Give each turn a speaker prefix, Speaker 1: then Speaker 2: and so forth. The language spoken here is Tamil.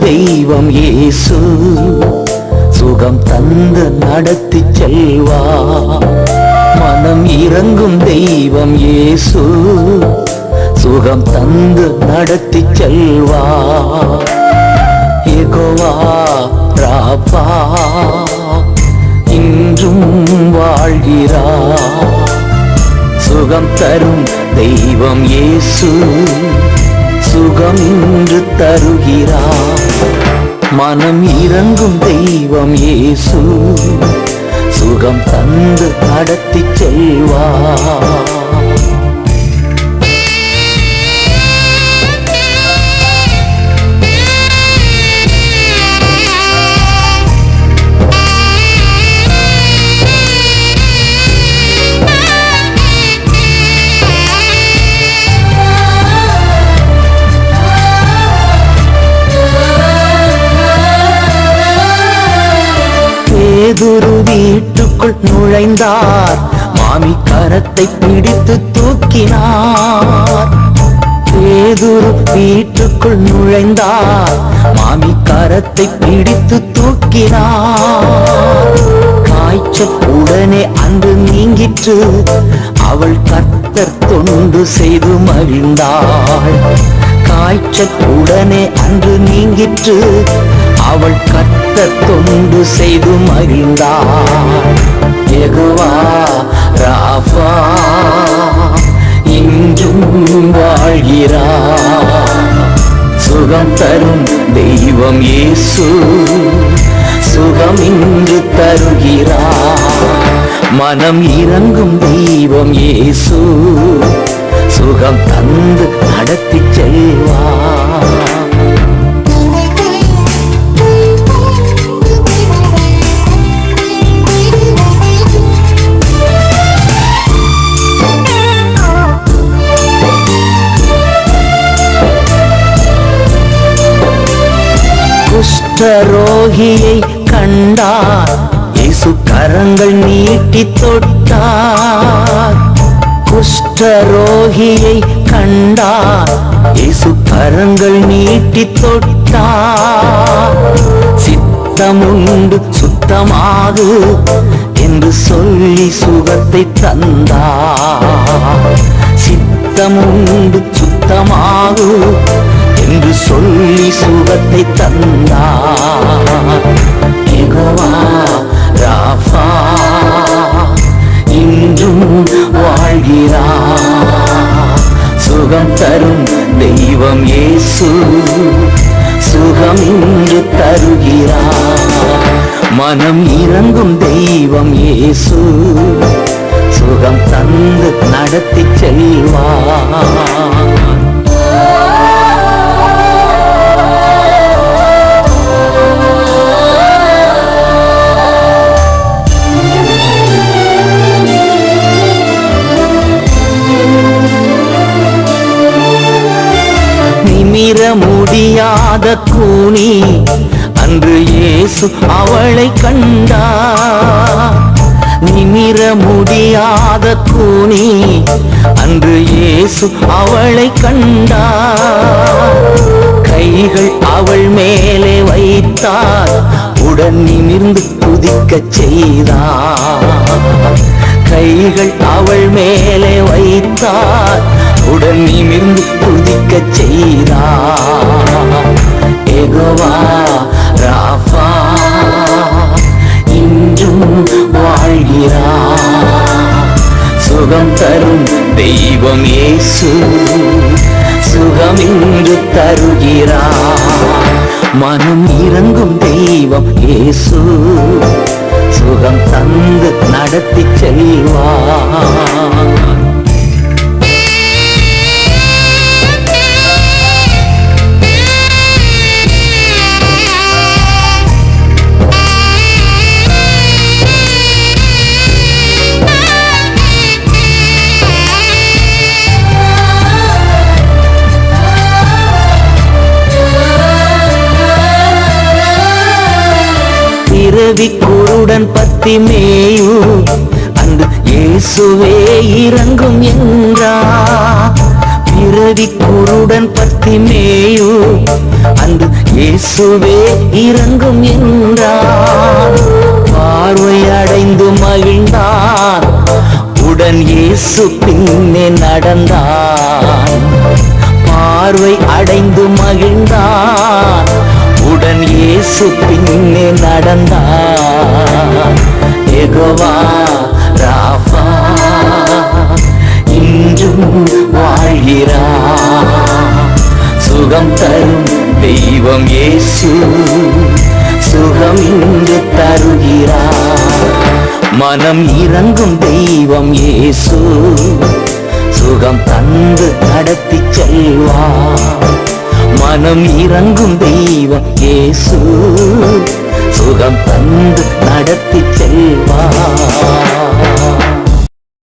Speaker 1: தெய்வம் இயேசு சுகம் தந்து நடத்தி செல்வா. மனம் இறங்கும் தெய்வம் இயேசு சுகம் தந்து நடத்தி செல்வா. எகோவா ராப்பா இன்றும் வாழ்கிறா. சுகம் தரும் தெய்வம் இயேசு சுகம் இன்று தருகிறார் மனம் இறங்கும் தெய்வம் இயேசு சுகம் தந்து நடத்தி செல்வா வீட்டுக்குள் நுழைந்தார். மாமி கரத்தை பிடித்து தூக்கினார். பேதுரு வீட்டுக்குள் நுழைந்தார். மாமி கரத்தை பிடித்து தூக்கினார். காய்ச்சல் உடனே அன்று நீங்கிற்று. அவள் கர்த்தர் தொண்டு செய்து மகிழ்ந்தாள். காய்ச்சல் உடனே அன்று நீங்கிற்று. கத்த தொண்டு செய்து மகிழ்ந்தாள் எகுவா ராஃபா இன்றும் வாழ்கிறார். சுகம் தரும் தெய்வம் இயேசு சுகம் இன்று தருகிறார். மனம் இறங்கும் தெய்வம் இயேசு சுகம் தந்து நடத்தி செல்வார். ரோகியை கண்டார். இயேசு கரங்கள் நீட்டி தொட்டார். குஷ்ட ரோகியை கண்டார். இயேசு கரங்கள் நீட்டி தொட்டார். சித்தமுண்டு சுத்தமாகு என்று சொல்லி சுகத்தை தந்தார். சித்தமுண்டு சுத்தமாகு என்று சொல்லி சுகத்தை தந்தார். யெகோவா ராஃபா இன்றும் வாழ்கிறார். சுகம் தரும் தெய்வம் இயேசு சுகம் இன்று தருகிறார். மனம் இறங்கும் தெய்வம் இயேசு சுகம் தந்து நடத்தி செல்வார். நிமிர முடியாத கூணி அன்று இயேசு அவளை கண்டா. நிமிர முடியாத கூணி அன்று இயேசு அவளை கண்டா. கைகள் அவள் மேலே வைத்தார் உடன் நிமிர்ந்து குதிக்கச் செய்தார். கைகள் அவள் மேலே வைத்தார் உடன் நிமிர்ந்து குதிக்க செய்தா? எகோவா ராஃபா இன்றும் வாழ்கிறா? சுகம் தரும் தெய்வம் இயேசு சுகம் இன்று தருகிறா? மனம் இறங்கும் தெய்வம் இயேசு சுகம் தந்து நடத்தி செல்வா? பிறவி கூடன் பத்தி மேயும். அந்த இயேசுவே இறங்கும் என்றா. பிறவி கூருடன் பத்தி மேயும். அந்த இயேசுவே இறங்கும் என்றா. பார்வை அடைந்து மகிழ்ந்தான். உடன் இயேசு பின்னே நடந்தான். பார்வை அடைந்து மகிழ்ந்தான். உடன் இயேசு பின்னே நடந்தா எகோவா ராஃபா இன்றும் வாழ்கிறா. சுகம் தரும் தெய்வம் இயேசு சுகம் இன்று தருகிறா. மனம் இறங்கும் தெய்வம் இயேசு சுகம் தந்து நடத்தி செல்வா. மனம் இறங்கும் தெய்வம் இயேசு சுகம் தந்து நடத்தி செல்வார்.